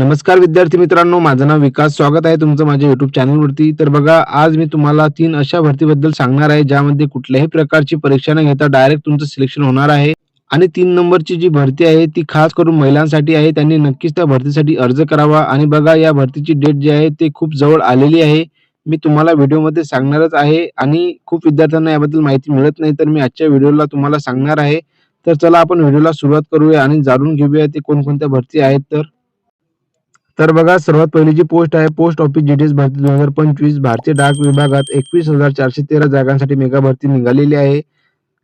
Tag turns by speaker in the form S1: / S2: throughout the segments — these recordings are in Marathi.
S1: नमस्कार विद्यार्थी मित्रांनो माझं नाव विकास. स्वागत आहे तुमचं माझ्या युट्यूब चॅनलवरती तर बघा आज मी तुम्हाला तीन अशा भरतीबद्दल सांगणार आहे ज्यामध्ये कुठल्याही प्रकारची परीक्षा न घेता डायरेक्ट तुमचं सिलेक्शन होणार आहे. आणि तीन नंबरची जी भरती आहे ती खास करून महिलांसाठी आहे. त्यांनी नक्कीच त्या भरतीसाठी अर्ज करावा. आणि बघा या भरतीची डेट जी आहे ते खूप जवळ आलेली आहे. मी तुम्हाला व्हिडिओमध्ये सांगणारच आहे. आणि खूप विद्यार्थ्यांना याबद्दल माहिती मिळत नाही तर मी आजच्या व्हिडिओला तुम्हाला सांगणार आहे. तर चला आपण व्हिडिओला सुरुवात करूया आणि जाणून घेऊया ते कोणकोणत्या भरती आहेत. तर तर बघा सर्वात पहिली जी पोस्ट आहे पोस्ट ऑफिस जीडीएस भरती दोन हजार पंचवीस भारतीय डाक विभागात एकवीस हजार चारशे तेरा जागांसाठी मेगा भरती निघालेली आहे.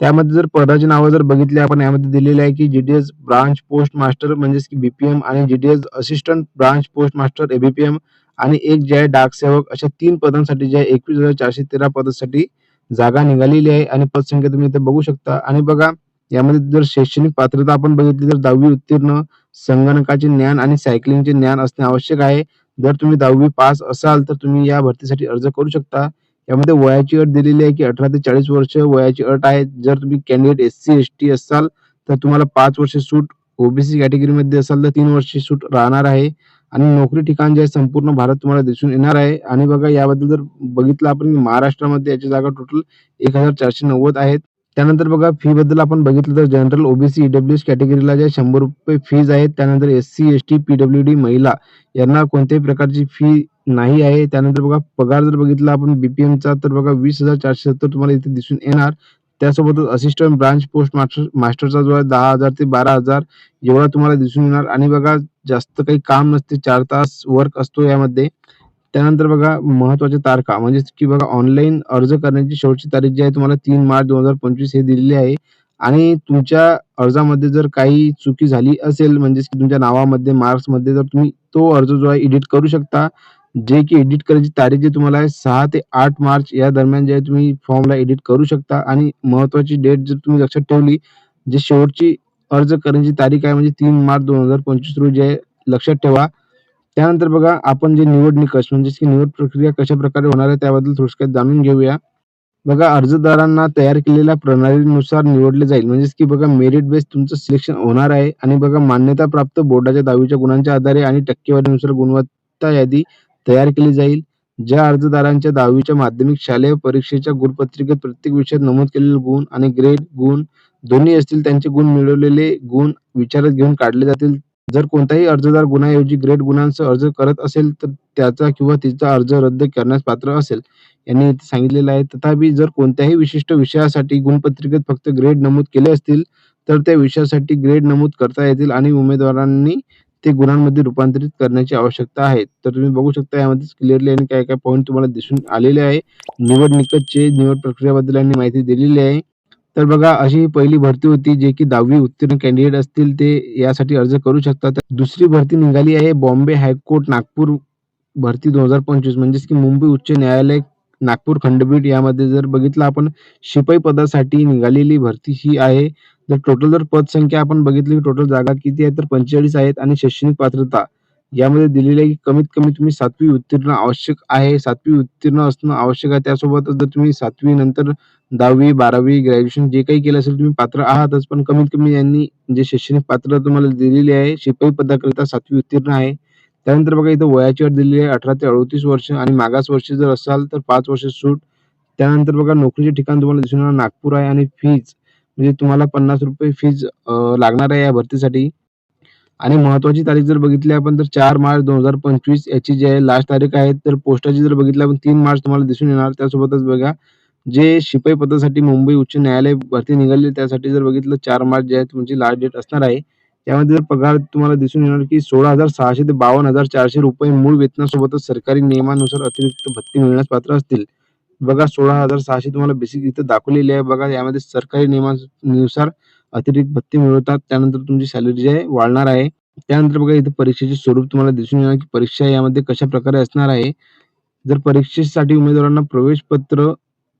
S1: त्यामध्ये जर पदाची नावं जर बघितली आपण यामध्ये दिलेली आहे की जीडीएस ब्रांच पोस्ट मास्टर म्हणजेच की बीपीएम आणि GDS assistant branch post master ABPM आणि एक जे आहे डाक सेवक अशा तीन पदांसाठी जे आहे एकवीस हजार चारशे तेरा पदासाठी जागा निघालेली आहे आणि पदसंख्या तुम्ही इथे बघू शकता. आणि बघा यामध्ये जर शैक्षणिक पात्रता आपण बघितली तर दहावी उत्तीर्ण संगणकाचे ज्ञान आणि सायकलिंगचे ज्ञान असणे आवश्यक आहे. जर तुम्ही दहावी पास असाल तर तुम्ही या भरतीसाठी अर्ज करू शकता. यामध्ये वयाची अट दिलेली आहे की अठरा ते चाळीस वर्ष वयाची अट आहे. जर तुम्ही candidate S C S T असाल तर तुम्हाला पाच वर्ष सूट ओबीसी कॅटेगरीमध्ये असाल तर तीन वर्ष सूट राहणार आहे. आणि नोकरी ठिकाण जे आहे संपूर्ण भारत तुम्हाला दिसून येणार आहे. आणि बघा याबद्दल जर बघितलं आपण महाराष्ट्रामध्ये याची जागा टोटल एक हजार चारशे नव्वद आहेत. त्यानंतर बघा फी बद्दल आपण बघितलं तर जनरल ओबीसी ईडब्ल्यूएस कॅटेगरीला जे शंभर रुपये फीज आहेत त्यानंतर S C S T PW D महिला यांना कोणत्याही प्रकारची फी नाही आहे. त्यानंतर बघा पगार जर बघितला आपण बीपीएमचा तर बघा वीस हजार चारशे सत्तर तुम्हाला इथे दिसून येणार. त्यासोबतच असिस्टंट ब्रांच पोस्ट मास्टर मास्टरचा जो आहे दहा हजार ते बारा हजार एवढा तुम्हाला दिसून येणार. आणि बघा जास्त काही काम नसते चार तास वर्क असतो यामध्ये. त्यानंतर बघा महत्त्वाच्या तारखा. म्हणजे की बघा ऑनलाईन अर्ज करण्याची शेवटची तारीख जी आहे तुम्हाला तीन मार्च दोन हजार पंचवीस हे दिलेली आहे. आणि तुमच्या अर्जामध्ये जर काही चुकी झाली असेल म्हणजेच की तुमच्या नावामध्ये मार्क्समध्ये जर तुम्ही तो अर्ज जो आहे एडिट करू शकता. जे की एडिट करायची तारीख जी तुम्हाला आहे सहा ते आठ मार्च या दरम्यान जे आहे तुम्ही फॉर्मला एडिट करू शकता. आणि महत्वाची डेट जर तुम्ही लक्षात ठेवली जे शेवटची अर्ज करण्याची तारीख आहे म्हणजे तीन मार्च दोन हजार पंचवीस रोजी आहे लक्षात ठेवा. त्यानंतर बघा आपण जे निवड निकष म्हणजेच की निवड प्रक्रिया कशा प्रकारे होणार आहे त्याबद्दल थोडक्यात जाणून घेऊया. बघा अर्जदारांना तयार केलेल्या प्रणालीनुसार निवडले जाईल. म्हणजेच की बघा मेरिट बेस तुमचं सिलेक्शन होणार आहे आणि बघा मान्यता प्राप्त बोर्डाच्या दहावीच्या गुणांच्या आधारे आणि टक्केवारीनुसार गुणवत्ता यादी तयार केली जाईल. ज्या अर्जदारांच्या दहावीच्या माध्यमिक शालेय परीक्षेच्या गुणपत्रिकेत प्रत्येक विषयात नमूद केलेले गुण आणि ग्रेड गुण दोन्ही असतील त्यांचे गुण मिळवलेले गुण विचारात घेऊन काढले जातील. जर कोणताही अर्जदार गुन्ह्याऐवजी ग्रेड गुणांसह अर्ज करत असेल तर त्याचा किंवा तिचा अर्ज रद्द करण्यास पात्र असेल यांनी सांगितलेलं आहे. तथापि जर कोणत्याही विशिष्ट विषयासाठी गुणपत्रिकेत फक्त ग्रेड नमूद केले असतील तर त्या विषयासाठी ग्रेड नमूद करता येतील आणि उमेदवारांनी ते गुणांमध्ये रूपांतरित करण्याची आवश्यकता आहे. तर तुम्ही बघू शकता यामध्ये क्लिअरली आणि काय काय पॉईंट तुम्हाला दिसून आलेले आहे. निवड निकटचे निवड प्रक्रियाबद्दल यांनी माहिती दिलेली आहे. तर बघा अशी पहिली भरती होती जे की दहावी उत्तीर्ण कॅन्डिडेट असतील ते यासाठी अर्ज करू शकतात. दुसरी भरती निघाली आहे बॉम्बे हायकोर्ट नागपूर भरती दोन हजार पंचवीस. म्हणजेच की मुंबई उच्च न्यायालय नागपूर खंडपीठ यामध्ये जर बघितलं आपण शिपाई पदासाठी निघालेली भरती ही आहे. जर टोटल जर पदसंख्या आपण बघितली टोटल जागा किती आहे? तर पंचेचाळीस आहेत आणि शैक्षणिक पात्रता यामध्ये दिलेलं आहे की कमीत कमी तुम्ही सातवी उत्तीर्ण आवश्यक आहे. सातवी उत्तीर्ण असणं आवश्यक आहे. त्यासोबतच जर तुम्ही सातवी नंतर दहावी बारावी ग्रॅज्युएशन जे काही केलं असेल तुम्ही पात्र आहातच. पण कमीत कमी यांनी जे शैक्षणिक पात्र तुम्हाला दिलेली आहे शिपाई पदाकरिता सातवी उत्तीर्ण आहे. त्यानंतर बघा इथं वयाची अट दिलेली आहे अठरा ते अडतीस वर्ष. आणि मागास वर्ष जर असाल तर पाच वर्ष सूट. त्यानंतर बघा नोकरीचे ठिकाण तुम्हाला दिसून नागपूर आहे. आणि फीज म्हणजे तुम्हाला पन्नास रुपये फीज लागणार आहे या भरतीसाठी. आणि महत्वाची तारीख जर बघितली आपण तर चार मार्च दोन हजार पंचवीस याची जी आहे लास्ट तारीख आहे तर पोस्टाची जर बघितली आपण तीन मार्च तुम्हाला दिसून येणार. त्यासोबतच बघा जे शिपाई पदासाठी मुंबई उच्च न्यायालय भरती निघाली त्यासाठी जर बघितलं चार मार्च जे आहे तुमची लास्ट डेट असणार आहे. त्यामध्ये जर पगार तुम्हाला दिसून येणार की सोळा हजार सहाशे ते बावन्न हजार चारशे रुपये मूळ वेतनासोबतच सरकारी नियमानुसार अतिरिक्त भत्ती मिळण्यास पात्र असतील. बघा सोळा हजार सहाशे तुम्हाला बेसिक इथं दाखवलेली आहे. बघा यामध्ये सरकारी नियमानुसार अतिरिक्त भत्ती मिळवतात. त्यानंतर तुमची सॅलरी जी आहे वाढणार आहे. त्यानंतर बघा इथे परीक्षेचे स्वरूप तुम्हाला दिसून येणार की परीक्षा यामध्ये कशा प्रकारे असणार आहे. जर परीक्षेसाठी उमेदवारांना प्रवेश पत्र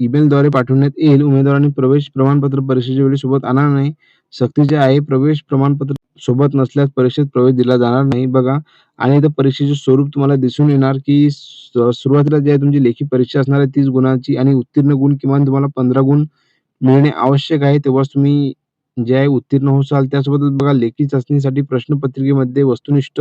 S1: ईमेलद्वारे पाठवण्यात येईल उमेदवारांनी प्रवेश प्रमाणपत्र परीक्षेच्या वेळी सोबत आणणार नाही. सक्तीचे आहे प्रवेश प्रमाणपत्र सोबत नसल्यास परीक्षेत प्रवेश दिला जाणार नाही. बघा आणि इथं परीक्षेचे स्वरूप तुम्हाला दिसून येणार की सुरुवातीला जे आहे तुमची लेखी परीक्षा असणार आहे तीस गुणांची आणि उत्तीर्ण गुण किमान तुम्हाला पंधरा गुण मिळणे आवश्यक आहे. तेव्हाच तुम्ही जे आहे उत्तीर्ण होसाल त्यासोबतच बघा लेखी चाचणीसाठी प्रश्नपत्रिकेमध्ये वस्तुनिष्ठ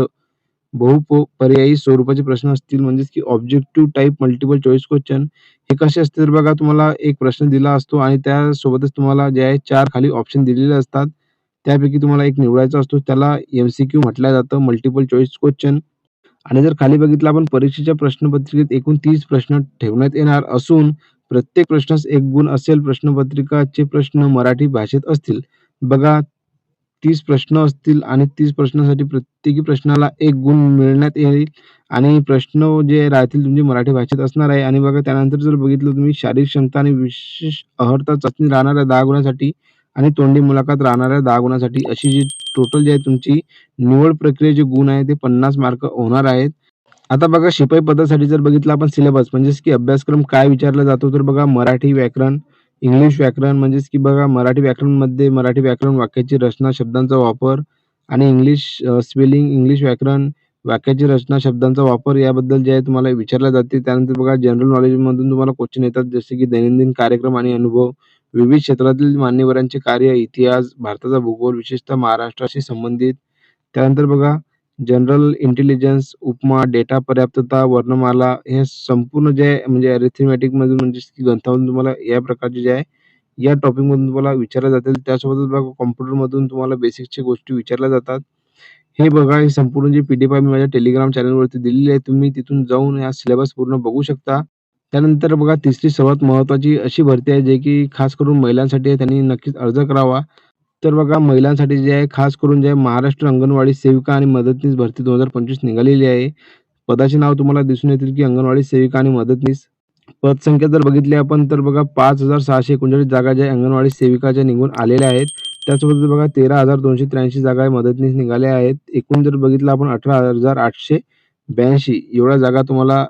S1: बहु पर्यायी स्वरूपाचे प्रश्न असतील. म्हणजेच की objective type multiple choice question हे कसे असते? तर बघा तुम्हाला एक प्रश्न दिला असतो आणि त्यासोबतच तुम्हाला जे आहे चार खाली ऑप्शन दिलेले असतात. त्यापैकी तुम्हाला एक निवडायचा असतो. त्याला एमसीक्यू म्हटलं जातं. मल्टिपल चॉईस क्वेश्चन आणि जर खाली बघितलं आपण परीक्षेच्या प्रश्नपत्रिकेत एकूण तीस प्रश्न ठेवण्यात येणार असून प्रत्येक प्रश्नास एक गुण असेल. प्रश्नपत्रिकाचे प्रश्न मराठी भाषेत असतील. बघा तीस प्रश्न असतील आणि तीस प्रश्नासाठी प्रत्येकी प्रश्नाला एक गुण मिळण्यात येईल. आणि प्रश्न जे राहतील तुमचे मराठी भाषेत असणार आहे. आणि बघा त्यानंतर जर बघितलं तुम्ही शारीरिक क्षमता आणि विशेष अहर्ता चाचणी राहणाऱ्या दहा गुणासाठी आणि तोंडी मुलाखत राहणाऱ्या दहा गुणासाठी अशी जी टोटल जी आहे तुमची निवड प्रक्रियेचे गुण आहे ते पन्नास मार्क होणार आहेत. आता बघा शिपाई पदासाठी जर बघितलं आपण सिलेबस म्हणजेच की अभ्यासक्रम काय विचारला जातो तर बघा मराठी व्याकरण इंग्लिश व्याकरण म्हणजेच की बघा मराठी व्याकरणमध्ये मराठी व्याकरण वाक्याची रचना शब्दांचा वापर आणि इंग्लिश स्पेलिंग इंग्लिश व्याकरण वाक्याची रचना शब्दांचा वापर याबद्दल जे आहे तुम्हाला विचारले जाते. त्यानंतर बघा जनरल नॉलेजमधून तुम्हाला क्वेश्चन येतात. जसे की दैनंदिन कार्यक्रम आणि अनुभव. विविध क्षेत्रातील मान्यवरांचे कार्य इतिहास भारताचा भूगोल विशेषतः महाराष्ट्राशी संबंधित. त्यानंतर बघा जनरल इंटेलिजन्स उपमा डेटा पर्याप्तता वर्णमाला हे संपूर्ण जे आहे म्हणजे अरिथमेटिक मधून म्हणजे की तुम्हाला या प्रकारचे जे आहे या टॉपिक मधून तुम्हाला विचारल्या जातील. त्यासोबतच बघा कॉम्प्युटर मधून तुम्हाला बेसिकच्या गोष्टी विचारल्या जातात. हे बघा हे संपूर्ण जी पीडीएफ आहे मी माझ्या टेलिग्राम चॅनलवरती दिलेली आहे. तुम्ही तिथून जाऊन हा सिलेबस पूर्ण बघू शकता. त्यानंतर बघा तिसरी सर्वात महत्त्वाची अशी भरती आहे जे की खास करून महिलांसाठी आहे त्यांनी नक्कीच अर्ज करावा. तर बघा महिलांसाठी जे आहे खास करून जे आहे महाराष्ट्र अंगणवाडी सेविका आणि मदतनीस भरती दोन हजार पंचवीस निघालेली आहे. पदाचे नाव तुम्हाला दिसून येतील की अंगणवाडी सेविका आणि मदतनीस. पदसंख्या जर बघितली आपण तर बघा पाच हजार सहाशे एकोणचाळीस जागा ज्या अंगणवाडी सेविकाच्या निघून आलेल्या आहेत. त्यासोबत बघा तेरा हजार दोनशे त्र्याऐंशी जागा मदतनीस निघाल्या आहेत. एकूण जर बघितलं आपण अठरा हजार आठशे ब्याऐंशी एवढ्या जागा तुम्हाला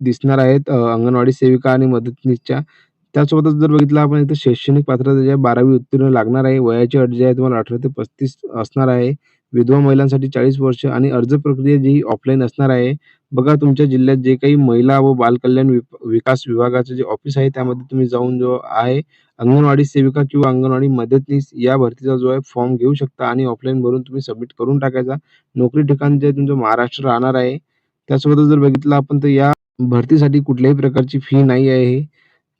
S1: दिसणार आहेत अंगणवाडी सेविका आणि मदतनीसच्या. त्यासोबतच जर बघितलं आपण इथं शैक्षणिक पात्रता जे बारावी उत्तीर्ण लागणार आहे वयाची अट जी आहे तुम्हाला अठरा ते पस्तीस असणार आहे. विधवा महिलांसाठी चाळीस वर्ष आणि अर्ज प्रक्रिया जी ऑफलाईन असणार आहे. बघा तुमच्या जिल्ह्यात जे काही महिला व बालकल्याण विकास विभागाचं जे ऑफिस आहे त्यामध्ये तुम्ही जाऊन जो आहे अंगणवाडी सेविका किंवा अंगणवाडी मदतनीस या भरतीचा जो आहे फॉर्म घेऊ शकता आणि ऑफलाईन भरून तुम्ही सबमिट करून टाकायचा. नोकरी ठिकाण जे तुमचं महाराष्ट्र राहणार आहे त्यासोबतच जर बघितलं आपण तर या भरतीसाठी कुठल्याही प्रकारची फी नाही आहे.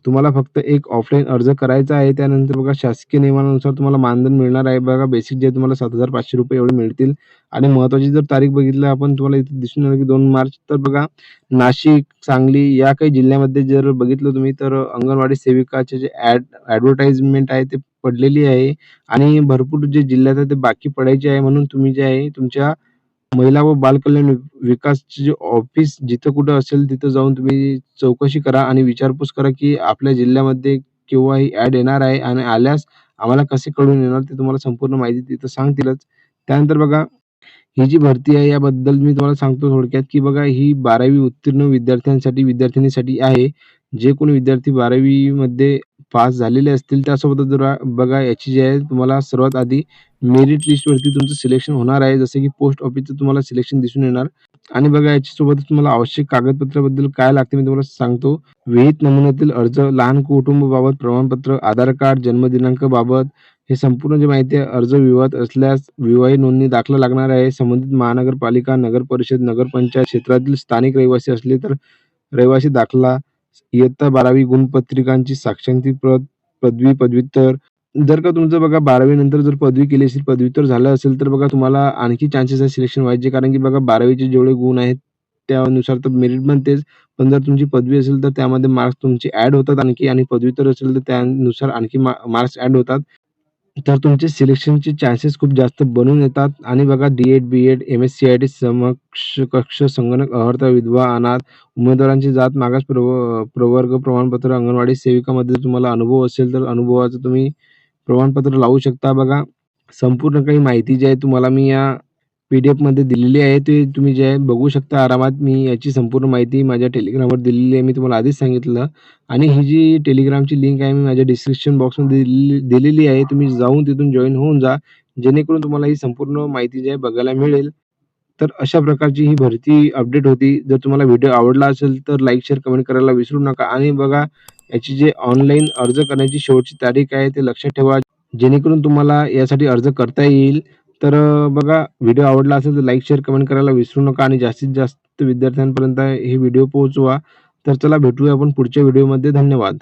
S1: तुम्हाला फक्त एक ऑफलाईन अर्ज करायचा आहे त्यानंतर बघा शासकीय नियमानुसार तुम्हाला मानधन मिळणार आहे. बघा बेसिक जे तुम्हाला सात हजार पाचशे रुपये एवढे मिळतील. आणि महत्त्वाची जर तारीख बघितलं आपण तुम्हाला इथे दिसून येणार की दोन मार्च तर बघा नाशिक सांगली या काही जिल्ह्यामध्ये जर बघितलं तुम्ही तर अंगणवाडी सेविकाचे जे ॲड ऍडव्हर्टाइजमेंट आहे ते पडलेली आहे. आणि भरपूर जे जिल्ह्यात आहे ते बाकी पडायचे आहे म्हणून तुम्ही जे आहे तुमच्या महिला व बालकल्याण वि- विकासचे जे ऑफिस जिथं कुठं असेल तिथं जाऊन तुम्ही चौकशी करा आणि विचारपूस करा की आपल्या जिल्ह्यामध्ये केव्हा ही ऍड येणार आहे आणि आल्यास आम्हाला कसे कळून येणार ते तुम्हाला संपूर्ण माहिती तिथं सांगतीलच. त्यानंतर बघा ही जी भरती आहे याबद्दल मी तुम्हाला सांगतो थोडक्यात की बघा ही बारावी उत्तीर्ण विद्यार्थ्यांसाठी विद्यार्थिनीसाठी आहे. जे कोणी विद्यार्थी बारावीमध्ये पास झालेले असतील त्यासोबतच जर बघा याची जी आहे तुम्हाला सर्वात आधी मेरिट लिस्टवरती तुमचं सिलेक्शन होणार आहे. जसं की पोस्ट ऑफिसचं तुम्हाला सिलेक्शन दिसून येणार. आणि बघा याच्यासोबतच तुम्हाला आवश्यक कागदपत्राबद्दल काय लागते मी तुम्हाला सांगतो. विहित नमुन्यातील अर्ज लहान कुटुंबाबाबत प्रमाणपत्र आधार कार्ड जन्मदिनांक बाबत हे संपूर्ण जे माहिती आहे अर्ज विवाद असल्यास विवाही नोंदणी दाखला लागणार आहे. संबंधित महानगरपालिका नगर परिषद नगरपंचायत क्षेत्रातील स्थानिक रहिवासी असले तर रहिवासी दाखला इयत्ता बारावी गुणपत्रिकांची साक्षांती प्रत पदवी पदव्युत्तर. जर का तुमचं बघा बारावी नंतर जर पदवी केली असेल पदव्युत्तर झालं असेल तर बघा तुम्हाला आणखी चान्सेस आहे सिलेक्शन व्हायचे. कारण की बघा बारावीचे जेवढे गुण आहेत त्यानुसार तर मेरिट बनतेच पण जर तुमची पदवी असेल तर त्यामध्ये मार्क्स तुमचे ऍड होतात आणखी. आणि पदव्युत्तर असेल तर त्यानुसार आणखी मार्क्स ऍड होतात. तर तुमचे सिलेक्शनचे चान्सेस खूप जास्त बनून येतात. आणि बघा D Ed B Ed M S C I T समक्ष कक्ष संगणक अहर्ता विधवा अनाथ उमेदवारांची जात मागास प्रव प्रवर्ग प्रमाणपत्र अंगणवाडी सेविकामध्ये तुम्हाला अनुभव असेल तर अनुभवाचं तुम्ही प्रमाणपत्र लावू शकता बघा. संपूर्ण काही माहिती जी आहे तुम्हाला मी या पी डी एफमध्ये दिलेली आहे ते तुम्ही जे आहे बघू शकता आरामात. मी याची संपूर्ण माहिती माझ्या टेलिग्रामवर दिलेली आहे मी तुम्हाला आधीच सांगितलं. आणि ही जी टेलिग्रामची लिंक आहे मी माझ्या डिस्क्रिप्शन बॉक्समध्ये दिलेली दिलेली आहे. तुम्ही जाऊन तिथून जॉईन होऊन जा. जेणेकरून तुम्हाला ही संपूर्ण माहिती जी आहे बघायला मिळेल. तर अशा प्रकारची ही भरती अपडेट होती. जर तुम्हाला व्हिडिओ आवडला असेल तर लाईक शेअर कमेंट करायला विसरू नका. आणि बघा याची जे ऑनलाईन अर्ज करण्याची शेवटची तारीख आहे ते लक्षात ठेवा. जेणेकरून तुम्हाला यासाठी अर्ज करता येईल. तर अ, बघा व्हिडिओ आवडला असेल तर लाईक शेअर कमेंट करायला विसरू नका आणि जास्तीत जास्त विद्यार्थ्यांपर्यंत हे व्हिडिओ पोहोचवा. तर चला भेटूया आपण पुढच्या व्हिडिओमध्ये धन्यवाद.